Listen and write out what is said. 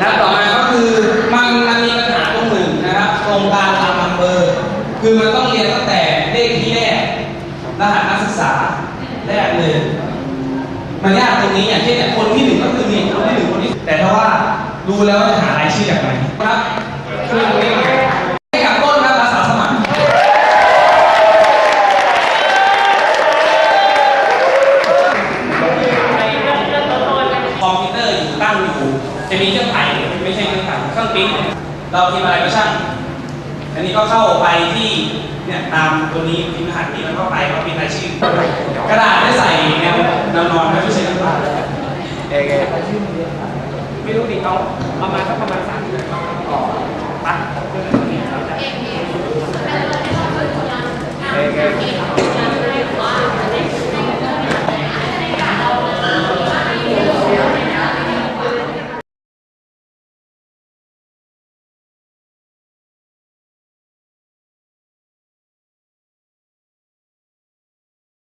นะต่อมาก็คือมันมันมีปัญหาตรงหนึ่งนะครับโครงการตามนัมเบอร์คือมันต้องเรียนตั้งแต่เลขที่แรกรหัสนักศึกษาแรกเลยมันยากตรงนี้อย่างเช่นเนี่ยคนที่หนึ่งก็คือมีคนที่หนึ่งคนที่แต่ถ้าว่าดูแล้วจะหารายชื่อจากไหนครับคือตรงนี้ ตอร์อยู่ตั้งอยู่ จะมีเครื่องถ่ายไม่ใช่เครื่องถ่ายเครื่องปริ้นเราพิมพ์อะไรก็ช่างอันนี้ก็เข้าไปที่เนี่ยตามตัวนี้พิมพ์รหัสนี้แล้วก็ไปก็พิมพ์รายชื่อกระดาษได้ใส่แนวแนวนอนไม่ใช่กระดาษเองไม่รู้ดิเขาประมาณสักประมาณสามเดือนก่อนปัด